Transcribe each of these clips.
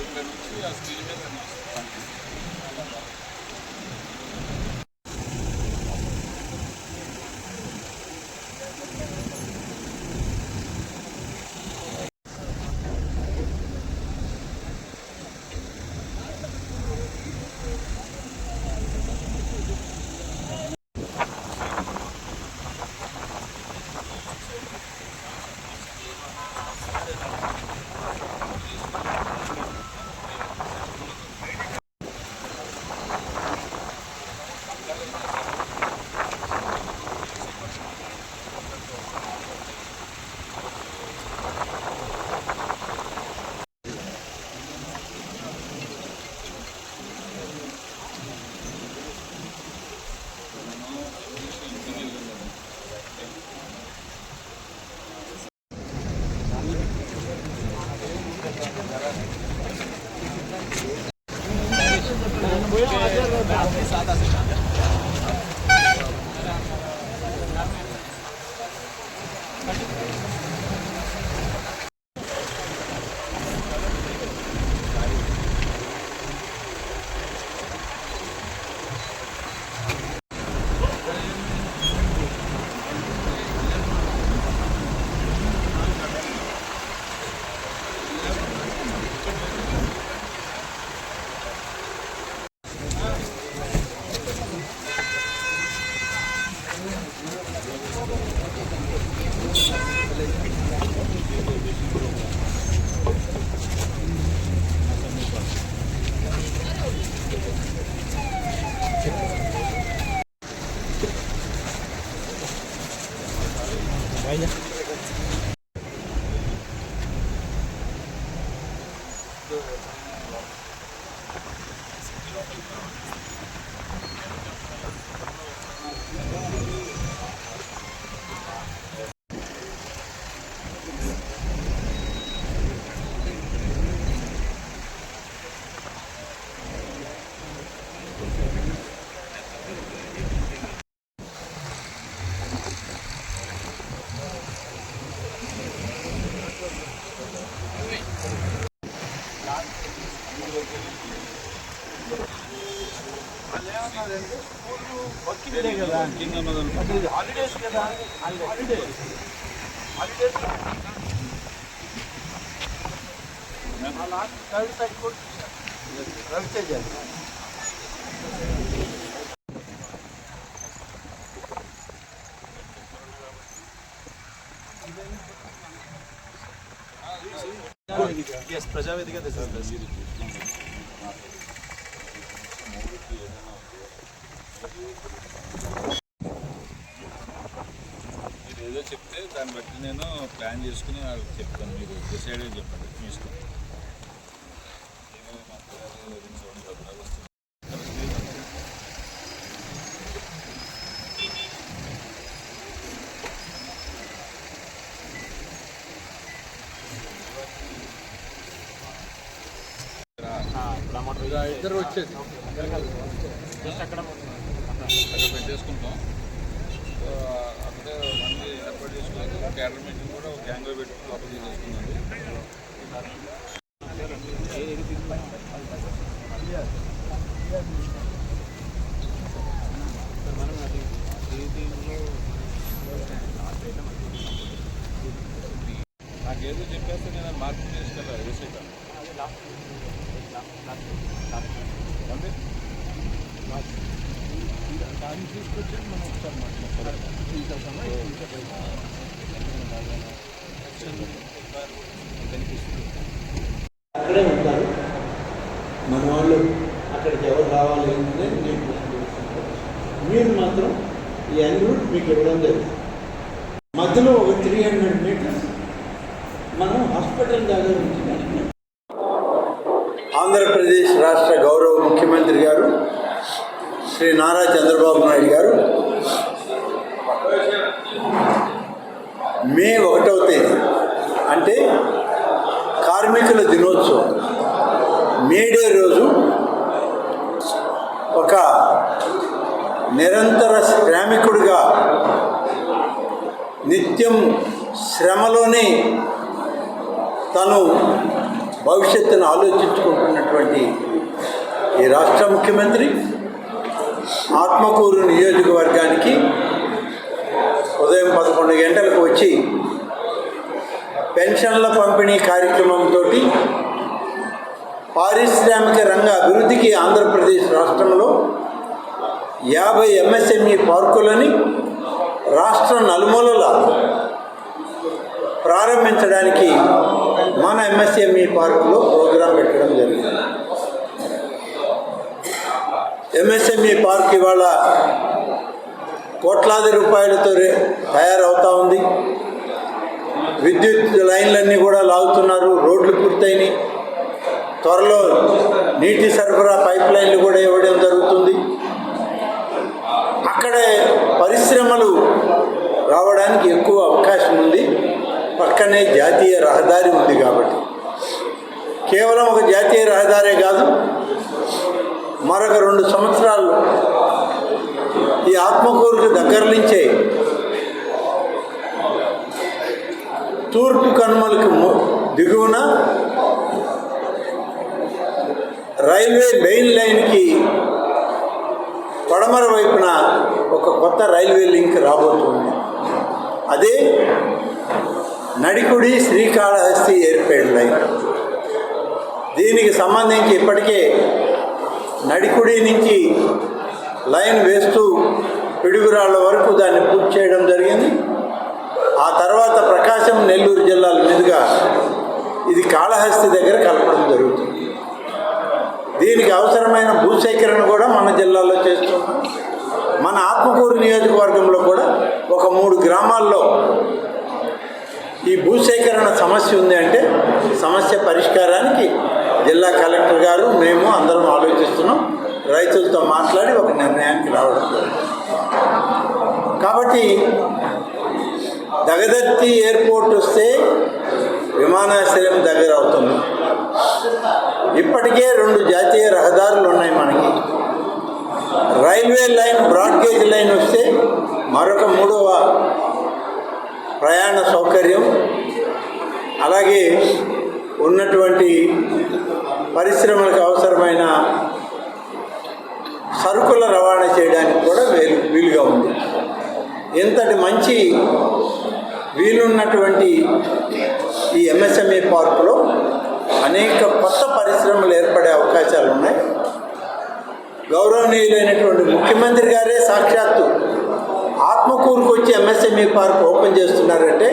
ఇక్కడ నుంచి ఆ స్క్రీన్ మీద Haydi. హాలిడేస్ కదా. హాలిడేస్ హాలిడేస్ అలా థర్డ్ సైడ్ కూడా రవితేజ ఎస్ ప్రజావేదిక తెచ్చారు మీరు ఏదో చెప్తే దాన్ని బట్టి నేను ప్లాన్ చేసుకుని వాళ్ళకి చెప్తాను. మీరు డిసైడ్ అయ్యి చెప్పండి. మీ ఇష్టం. ఇద్దరు వచ్చేది అక్కడ పెట్టేసుకుంటాం. ఏర్పాటు తీసుకున్నాను క్యాడర్ మీటింగ్ కూడా ఒక గ్యాంగ్లో పెట్టుకుని లోపల తీసుకున్నాను నాకేదో చెప్పేస్తే నేను మార్కెట్ తీసుకెళ్ళాలి వేసేట అంటే అక్కడే ఉంటారు మన వాళ్ళు అక్కడికి ఎవరు రావాలి అనేది నేను చూసుకుంటాను. మీరు మాత్రం ఈ అన్రూట్ మీకు ఇవ్వడం జరుగుతుంది మధ్యలో ఒక త్రీ హండ్రెడ్ మీటర్స్ మనం హాస్పిటల్ దగ్గర నుంచి ఆంధ్రప్రదేశ్ రాష్ట్ర గౌరవ ముఖ్యమంత్రి గారు శ్రీ నారా చంద్రబాబు నాయుడు గారు. మే ఒకటవ తేదీ. అంటే కార్మికుల దినోత్సవం. మేడే రోజు ఒక నిరంతర శ్రామికుడిగా నిత్యం శ్రమలోనే తను భవిష్యత్తును ఆలోచించుకుంటున్నటువంటి ఈ రాష్ట్ర ముఖ్యమంత్రి ఆత్మకూరు నియోజకవర్గానికి ఉదయం పదకొండు గంటలకు వచ్చి పెన్షన్ల పంపిణీ కార్యక్రమంతో పారిశ్రామిక రంగ అభివృద్ధికి ఆంధ్రప్రదేశ్ రాష్ట్రంలో యాభై ఎంఎస్ఎంఈ పార్కులని రాష్ట్ర నలుమూలల ప్రారంభించడానికి మన ఎంఎస్ఎంఈ పార్కులో ప్రోగ్రాం పెట్టడం జరిగింది. ఎంఎస్ఎంఈ పార్క్ ఇవాళ కోట్లాది రూపాయలతో తయారవుతా ఉంది. విద్యుత్ లైన్లన్నీ కూడా లాగుతున్నారు రోడ్లు పూర్తయినాయి. త్వరలో నీటి సరఫరా పైప్ లైన్లు కూడా ఇవ్వడం జరుగుతుంది. అక్కడే పరిశ్రమలు రావడానికి ఎక్కువ అవకాశం ఉంది. పక్కనే జాతీయ రహదారి ఉంది కాబట్టి. కేవలం ఒక జాతీయ రహదారే కాదు మరొక రెండు సంవత్సరాలు ఈ ఆత్మకూరుకు దగ్గర నుంచే తూర్పు కనుమలకు దిగువన రైల్వే మెయిన్ లైన్కి పడమర వైపున ఒక కొత్త రైల్వే లింక్ రాబోతుంది. అదే నడికుడి శ్రీకాళహస్తి ఎయిర్పేడ్ లైన్. దీనికి సంబంధించి ఇప్పటికే నడికుడి నుంచి లైన్ వేస్తూ పిడుగురాళ్ళ వరకు దాన్ని పూర్తి చేయడం జరిగింది. ఆ తర్వాత ప్రకాశం నెల్లూరు జిల్లాల మీదుగా ఇది కాళహస్తి దగ్గర కలపడం జరుగుతుంది. దీనికి అవసరమైన భూసేకరణ కూడా మన జిల్లాలో చేస్తున్నాం. మన ఆత్మకూరు నియోజకవర్గంలో కూడా ఒక మూడు గ్రామాల్లో ఈ భూసేకరణ సమస్య ఉంది అంటే సమస్య పరిష్కారానికి జిల్లా కలెక్టర్ గారు మేము అందరం ఆలోచిస్తున్నాం. రైతులతో మాట్లాడి ఒక నిర్ణయానికి రావడం కాబట్టి దగదత్తి ఎయిర్పోర్ట్ వస్తే విమానాశ్రయం దగ్గర అవుతుంది. ఇప్పటికే రెండు జాతీయ రహదారులు ఉన్నాయి మనకి. రైల్వే లైన్ బ్రాడ్గేజ్ లైన్ వస్తే మరొక మూడవ ప్రయాణ సౌకర్యం. అలాగే ఉన్నటువంటి పరిశ్రమలకు అవసరమైన సరుకుల రవాణా చేయడానికి కూడా వీలు వీలుగా ఉంది. ఇంతటి మంచి వీలున్నటువంటి ఈ ఎంఎస్ఎంఈ పార్కులో అనేక కొత్త పరిశ్రమలు ఏర్పడే అవకాశాలు ఉన్నాయి. గౌరవనీయులైనటువంటి ముఖ్యమంత్రి గారే సాక్షాత్తు ఆత్మకూరుకు వచ్చి ఎంఎస్ఎంఈ పార్క్ ఓపెన్ చేస్తున్నారంటే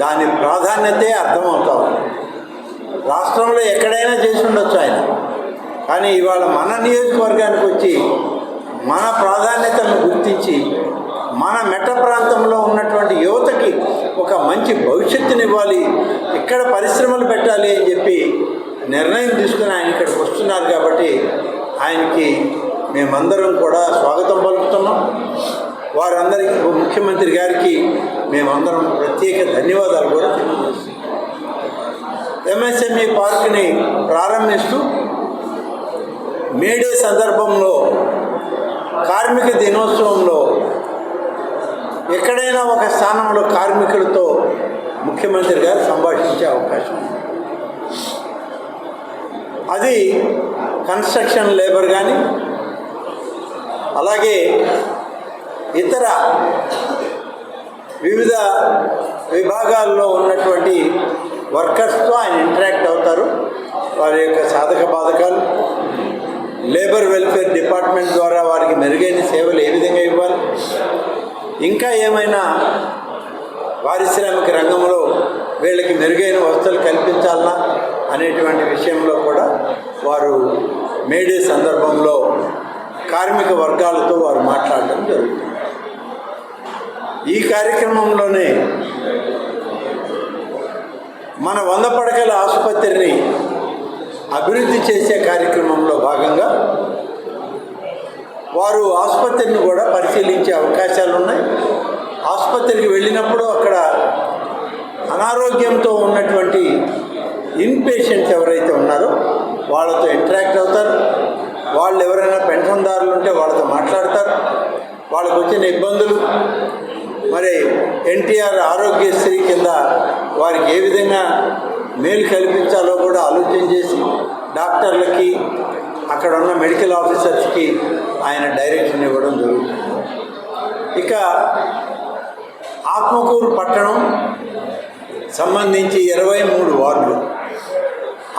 దాని ప్రాధాన్యతే అర్థమవుతా ఉంది. రాష్ట్రంలో ఎక్కడైనా చేసి ఉండొచ్చు ఆయన. కానీ ఇవాళ మన నియోజకవర్గానికి వచ్చి మన ప్రాధాన్యతలను గుర్తించి మన మెట్ట ప్రాంతంలో ఉన్నటువంటి యువతకి ఒక మంచి భవిష్యత్తునివ్వాలి ఇక్కడ పరిశ్రమలు పెట్టాలి అని చెప్పి నిర్ణయం తీసుకుని ఆయన ఇక్కడికి వస్తున్నారు కాబట్టి ఆయనకి మేమందరం కూడా స్వాగతం పలుకుతున్నాం. వారందరికీ ముఖ్యమంత్రి గారికి మేమందరం ప్రత్యేక ధన్యవాదాలు కూడా తెలియజేస్తున్నాం. ఎంఎస్ఎంఈ పార్క్ని ప్రారంభిస్తూ మేడే సందర్భంలో కార్మిక దినోత్సవంలో ఎక్కడైనా ఒక స్థానంలో కార్మికులతో ముఖ్యమంత్రి గారు సంభాషించే అవకాశం ఉంది. అది కన్స్ట్రక్షన్ లేబర్ కానీ అలాగే ఇతర వివిధ విభాగాల్లో ఉన్నటువంటి వర్కర్స్తో ఆయన ఇంటరాక్ట్ అవుతారు. వారి యొక్క సాధక బాధకాలు లేబర్ వెల్ఫేర్ డిపార్ట్మెంట్ ద్వారా వారికి మెరుగైన సేవలు ఏ విధంగా ఇవ్వాలి? ఇంకా ఏమైనా పారిశ్రామిక రంగంలో వీళ్ళకి మెరుగైన వసతులు కల్పించాలనా అనేటువంటి విషయంలో కూడా వారు మేడే సందర్భంలో కార్మిక వర్గాలతో వారు మాట్లాడడం జరుగుతుంది. ఈ కార్యక్రమంలోనే మన వంద పడకల ఆసుపత్రిని అభివృద్ధి చేసే కార్యక్రమంలో భాగంగా వారు ఆసుపత్రిని కూడా పరిశీలించే అవకాశాలు ఉన్నాయి. ఆసుపత్రికి వెళ్ళినప్పుడు అక్కడ అనారోగ్యంతో ఉన్నటువంటి ఇన్ పేషెంట్స్ ఎవరైతే ఉన్నారో వాళ్ళతో ఇంటరాక్ట్ అవుతారు. వాళ్ళు ఎవరైనా పెన్షన్దారులు ఉంటే వాళ్ళతో మాట్లాడతారు. వాళ్ళకు వచ్చిన ఇబ్బందులు మరి ఎన్టీఆర్ ఆరోగ్యశ్రీ కింద వారికి ఏ విధంగా మేలు కల్పించాలో కూడా ఆలోచన చేసి డాక్టర్లకి అక్కడ ఉన్న మెడికల్ ఆఫీసర్స్కి ఆయన డైరెక్షన్ ఇవ్వడం జరుగుతుంది. ఇక ఆత్మకూరు పట్టణం సంబంధించి ఇరవై మూడు వార్డులు.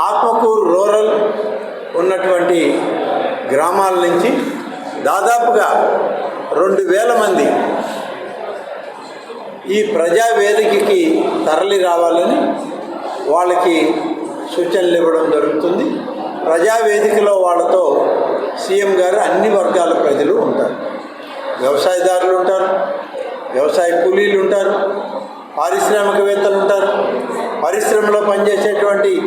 ఆత్మకూరు రూరల్ ఉన్నటువంటి గ్రామాల నుంచి దాదాపుగా రెండు వేల మంది ఈ ప్రజావేదికకి తరలి రావాలని వాళ్ళకి సూచనలు ఇవ్వడం జరుగుతుంది. ప్రజావేదికలో వాళ్ళతో సీఎం గారు అన్ని వర్గాల ప్రజలు ఉంటారు. వ్యవసాయదారులు ఉంటారు వ్యవసాయ కూలీలు ఉంటారు పారిశ్రామికవేత్తలు ఉంటారు పరిశ్రమలో పనిచేసేటువంటి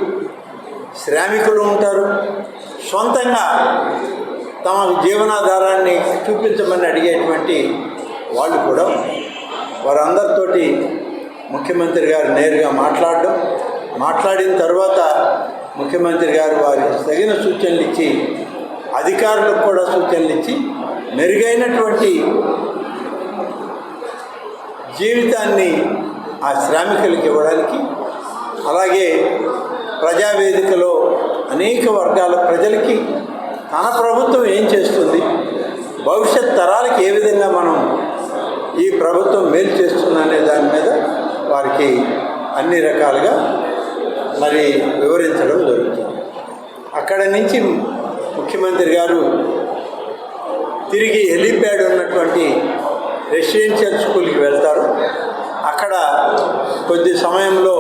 శ్రామికులు ఉంటారు. సొంతంగా తమ జీవనాధారాన్ని చూపించమని అడిగేటువంటి వాళ్ళు కూడా వారందరితోటి ముఖ్యమంత్రి గారు నేరుగా మాట్లాడడం మాట్లాడిన తర్వాత ముఖ్యమంత్రి గారు వారికి తగిన సూచనలు ఇచ్చి అధికారులకు కూడా సూచనలు ఇచ్చి మెరుగైనటువంటి జీవితాన్ని ఆ శ్రామికులకు ఇవ్వడానికి అలాగే ప్రజావేదికలో అనేక వర్గాల ప్రజలకి తన ప్రభుత్వం ఏం చేస్తుంది భవిష్యత్ తరాలకి ఏ విధంగా మనం ప్రభుత్వం మేలు చేస్తుందనే దాని మీద వారికి అన్ని రకాలుగా మరి వివరించడం జరుగుతుంది. అక్కడ నుంచి ముఖ్యమంత్రి గారు తిరిగి హెలీప్యాడ్ ఉన్నటువంటి రెసిడెన్షియల్ స్కూల్కి వెళ్తారు. అక్కడ కొద్ది సమయంలో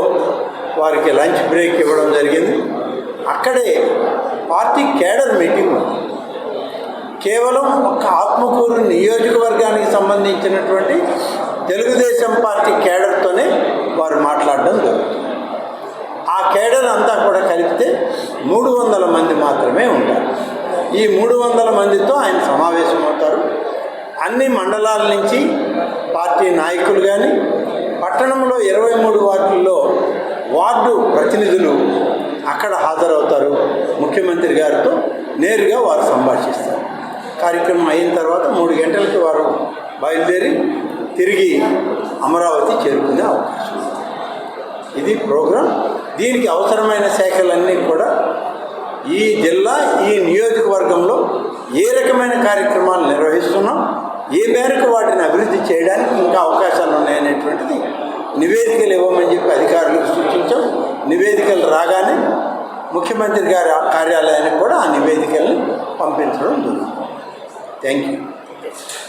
వారికి లంచ్ బ్రేక్ ఇవ్వడం జరిగింది. అక్కడే పార్టీ కేడర్ మీటింగ్ ఉంది. కేవలం ఒక ఆత్మకూరు నియోజకవర్గానికి సంబంధించినటువంటి తెలుగుదేశం పార్టీ కేడర్తోనే వారు మాట్లాడడం జరుగుతుంది. ఆ కేడర్ అంతా కూడా కలిపితే మూడు వందల మంది మాత్రమే ఉంటారు. ఈ మూడు వందల మందితో ఆయన సమావేశం అవుతారు. అన్ని మండలాల నుంచి పార్టీ నాయకులు కానీ పట్టణంలో ఇరవై మూడు వార్డుల్లో వార్డు ప్రతినిధులు అక్కడ హాజరవుతారు. ముఖ్యమంత్రి గారితో నేరుగా వారు సంభాషిస్తారు. కార్యక్రమం అయిన తర్వాత మూడు గంటలకి వారు బయలుదేరి తిరిగి అమరావతి చేరుకునే అవకాశం ఉంది. ఇది ప్రోగ్రాం. దీనికి అవసరమైన శాఖలన్నీ కూడా ఈ జిల్లా ఈ నియోజకవర్గంలో ఏ రకమైన కార్యక్రమాలు నిర్వహిస్తున్నాం ఏ మేరకు వాటిని అభివృద్ధి చేయడానికి ఇంకా అవకాశాలు ఉన్నాయనేటువంటిది నివేదికలు ఇవ్వమని చెప్పి అధికారులకు సూచించాం. నివేదికలు రాగానే ముఖ్యమంత్రి గారి కార్యాలయానికి కూడా ఆ నివేదికల్ని పంపించడం జరుగుతుంది. Thank you.